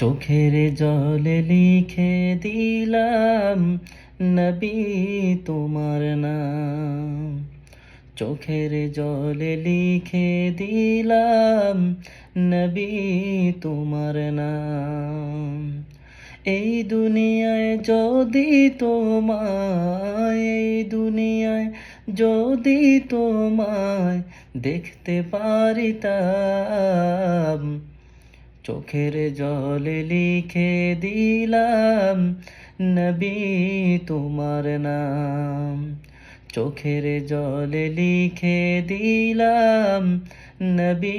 চোখের জলে লিখে দিলাম, নবী তোমার নাম। চোখের জলে লিখে দিলাম, নবী তোমার নাম। এই দুনিয়ায় যদি তোমায়, এই দুনিয়ায় যদি তোমায় দেখতে পারিতাম চোখের জলে লিখে দিলাম, নবী তোমার নাম। চোখের জলে লিখে দিলাম, নবী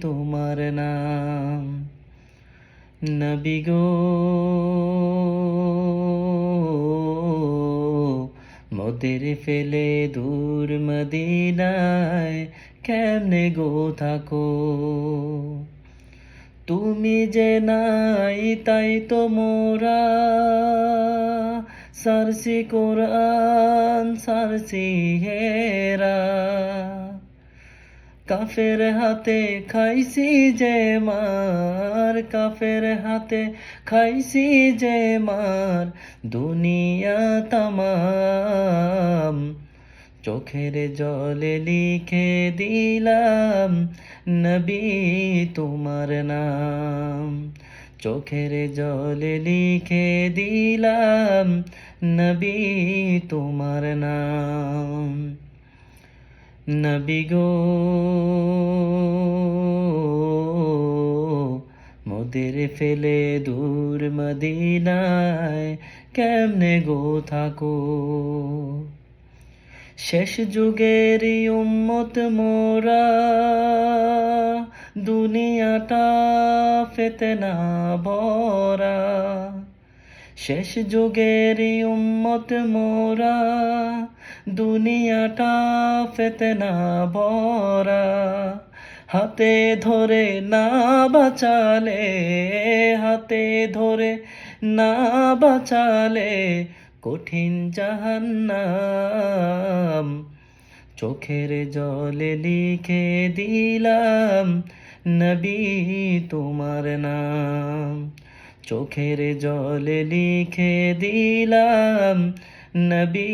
তোমার নাম। নবী গো, মোদের ফেলে দূর মদিনায় কেমনে গো থাকো? তুমি যে নাই, তাই তো মোরা। সারসি কোরআন, সারসি হেরা। কাফের হাতে খাইছি যে মার, কাফের হাতে খাইছি যে মার। দুনিয়া তামাম চোখের জলে লিখে দিলাম, নবী তোমার নাম। চোখের জলে লিখে দিলাম, নবী তোমার নাম। নবী গো, মোদের ফেলে দূর মদিনায় কেমনে গো থাকো? শেষ যুগের উম্মত মোরা, দুনিয়াটা ফেতনা বরা শেষ যুগের উম্মত মোরা, দুনিয়াটা ফেতনা বরা হাতে ধরে না বাঁচালে, হাতে ধরে না বাঁচালে কঠিন জাহান্নাম চোখের জলে লিখে দিলাম, নবী তোমার নাম। চোখের জলে লিখে দিলাম, নবী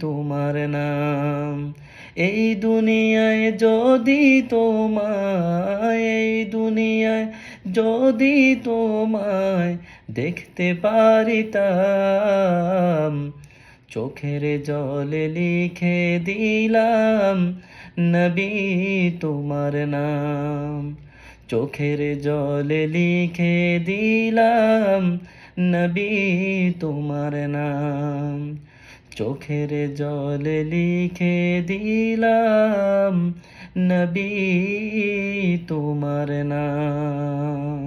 তোমার নাম। এই দুনিয়ায় যদি তোমায়, এই দুনিয়ায় যদি তোমায় দেখতে পারিতাম চোখের জলে লিখে দিলাম, নবী তোমার নাম। চোখের জলে লিখে দিলাম, নবী তোমার নাম। চোখের জলে লিখে দিলাম, নবী তোমার নাম।